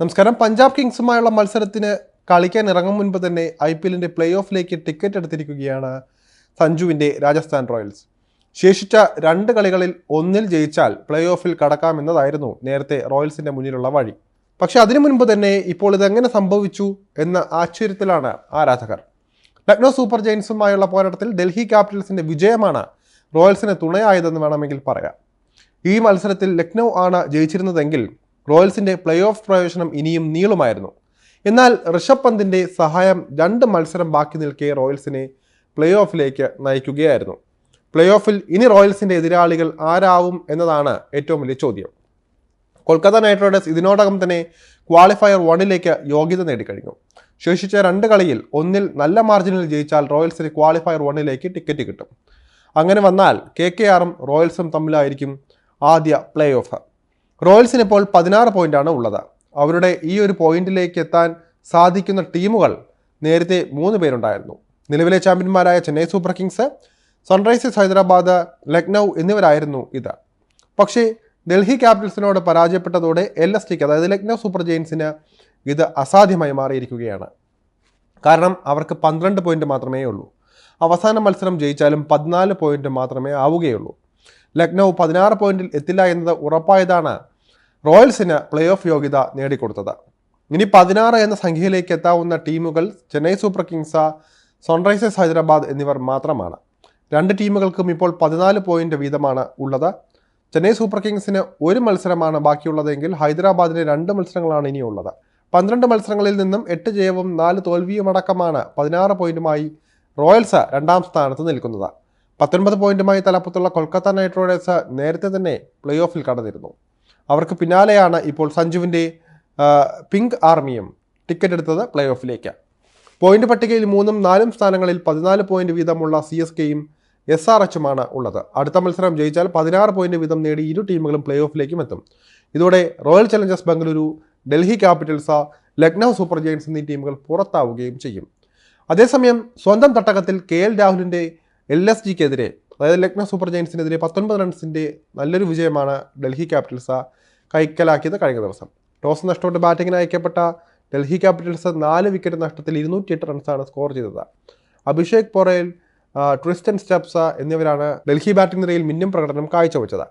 നമസ്കാരം. പഞ്ചാബ് കിങ്സുമായുള്ള മത്സരത്തിന് കളിക്കാൻ ഇറങ്ങും മുൻപ് തന്നെ ഐ പി എല്ലിന്റെ പ്ലേ ഓഫിലേക്ക് ടിക്കറ്റ് എടുത്തിരിക്കുകയാണ് സഞ്ജുവിന്റെ രാജസ്ഥാൻ റോയൽസ്. ശേഷിച്ച രണ്ട് കളികളിൽ ഒന്നിൽ ജയിച്ചാൽ പ്ലേ ഓഫിൽ കടക്കാമെന്നതായിരുന്നു നേരത്തെ റോയൽസിന്റെ മുന്നിലുള്ള വഴി. പക്ഷേ അതിനു മുൻപ് തന്നെ ഇപ്പോൾ ഇതെങ്ങനെ സംഭവിച്ചു എന്ന ആശ്ചര്യത്തിലാണ് ആരാധകർ. ലക്നോ സൂപ്പർ ജയൻസുമായുള്ള പോരാട്ടത്തിൽ ഡൽഹി ക്യാപിറ്റൽസിന്റെ വിജയമാണ് റോയൽസിന് തുണയായതെന്ന് വേണമെങ്കിൽ പറയാം. ഈ മത്സരത്തിൽ ലക്നൗ ആണ് ജയിച്ചിരുന്നതെങ്കിൽ റോയൽസിന്റെ പ്ലേ ഓഫ് പ്രവേശനം ഇനിയും നീളുമായിരുന്നു. എന്നാൽ ഋഷഭ് പന്തിന്റെ സഹായം രണ്ട് മത്സരം ബാക്കി നിൽക്കെ റോയൽസിനെ പ്ലേ ഓഫിലേക്ക് നയിക്കുകയായിരുന്നു. പ്ലേ ഓഫിൽ ഇനി റോയൽസിന്റെ എതിരാളികൾ ആരാവും എന്നതാണ് ഏറ്റവും വലിയ ചോദ്യം. കൊൽക്കത്ത നൈറ്റ് റൈഡേഴ്സ് ഇതിനോടകം തന്നെ ക്വാളിഫയർ വണ്ണിലേക്ക് യോഗ്യത നേടിക്കഴിഞ്ഞു. ശേഷിച്ച രണ്ട് കളിയിൽ ഒന്നിൽ നല്ല മാർജിനിൽ ജയിച്ചാൽ റോയൽസിന് ക്വാളിഫയർ വണ്ണിലേക്ക് ടിക്കറ്റ് കിട്ടും. അങ്ങനെ വന്നാൽ കെ കെ ആറും റോയൽസും തമ്മിലായിരിക്കും ആദ്യ പ്ലേ ഓഫ് റോയൽസിന് ഇപ്പോൾ പതിനാറ് പോയിന്റാണ് ഉള്ളത്. അവരുടെ ഈ ഒരു പോയിന്റിലേക്ക് എത്താൻ സാധിക്കുന്ന ടീമുകൾ നേരത്തെ മൂന്ന് പേരുണ്ടായിരുന്നു. നിലവിലെ ചാമ്പ്യന്മാരായ Chennai super kings sunrisers Hyderabad Lucknow എന്നിവരായിരുന്നു ഇത്. പക്ഷേ ഡൽഹി ക്യാപിറ്റൽസിനോട് പരാജയപ്പെട്ടതോടെ എൽ എസ് ടിക്ക് അതായത് ലക്നൗ സൂപ്പർ ജെയിൻസിന് ഇത് അസാധ്യമായി മാറിയിരിക്കുകയാണ്. കാരണം അവർക്ക് പന്ത്രണ്ട് പോയിന്റ് മാത്രമേ ഉള്ളൂ. അവസാന മത്സരം ജയിച്ചാലും പതിനാല് പോയിന്റ് മാത്രമേ ആവുകയുള്ളൂ. ലക്നൗ പതിനാറ് പോയിന്റിൽ എത്തില്ല എന്നത് ഉറപ്പായതാണ് റോയൽസിന് പ്ലേ ഓഫ് യോഗ്യത നേടിക്കൊടുത്തത്. ഇനി പതിനാറ് എന്ന സംഖ്യയിലേക്ക് എത്താവുന്ന ടീമുകൾ Chennai Super Kings Sunrisers Hyderabad എന്നിവർ മാത്രമാണ്. രണ്ട് ടീമുകൾക്കും ഇപ്പോൾ പതിനാല് പോയിന്റ് വീതമാണ് ഉള്ളത്. ചെന്നൈ സൂപ്പർ കിങ്സിന് ഒരു മത്സരമാണ് ബാക്കിയുള്ളതെങ്കിൽ ഹൈദരാബാദിന് രണ്ട് മത്സരങ്ങളാണ് ഇനിയുള്ളത്. പന്ത്രണ്ട് മത്സരങ്ങളിൽ നിന്നും എട്ട് ജയവും നാല് തോൽവിയും അടക്കമാണ് പതിനാറ് പോയിന്റുമായി റോയൽസ് രണ്ടാം സ്ഥാനത്ത് നിൽക്കുന്നത്. പത്തൊൻപത് പോയിന്റുമായി തലപ്പത്തുള്ള കൊൽക്കത്ത നൈറ്റ് റൈഡേഴ്സ് നേരത്തെ തന്നെ പ്ലേ ഓഫിൽ കടന്നിരുന്നു. അവർക്ക് പിന്നാലെയാണ് ഇപ്പോൾ സഞ്ജുവിന്റെ പിങ്ക് ആർമിയും ടിക്കറ്റ് എടുത്തത് പ്ലേ ഓഫിലേക്ക് പോയിന്റ് പട്ടികയിൽ മൂന്നും നാലും സ്ഥാനങ്ങളിൽ പതിനാല് പോയിന്റ് വീതമുള്ള സി എസ് കെയും എസ് ആർ എച്ചുമാണ് ഉള്ളത്. അടുത്ത മത്സരം ജയിച്ചാൽ പതിനാറ് പോയിന്റ് വീതം നേടി ഇരു ടീമുകളും പ്ലേ ഓഫിലേക്കും എത്തും. ഇതോടെ Royal Challengers Bengaluru Delhi Capitals Lucknow Super Giants എന്നീ ടീമുകൾ പുറത്താവുകയും ചെയ്യും. അതേസമയം സ്വന്തം തട്ടകത്തിൽ കെ എൽ രാഹുലിന്റെ എൽ എസ് ജിക്കെതിരെ അതായത് ലക്നൗ സൂപ്പർ ജയൻസിനെതിരെ പത്തൊൻപത് റൺസിന്റെ നല്ലൊരു വിജയമാണ് ഡൽഹി ക്യാപിറ്റൽസ് കൈക്കലാക്കിയത് കഴിഞ്ഞ ദിവസം. ടോസ് നഷ്ടപ്പെട്ട് ബാറ്റിങ്ങിന് അയക്കപ്പെട്ട ഡൽഹി ക്യാപിറ്റൽസ് നാല് വിക്കറ്റ് നഷ്ടത്തിൽ ഇരുന്നൂറ്റിയെട്ട് റൺസാണ് സ്കോർ ചെയ്തത്. അഭിഷേക് പൊറേൽ ട്രിസ്റ്റൻ സ്റ്റെപ്സ എന്നിവരാണ് ഡൽഹി ബാറ്റിംഗ് നിരയിൽ മിന്നും പ്രകടനം കാഴ്ചവെച്ചത്.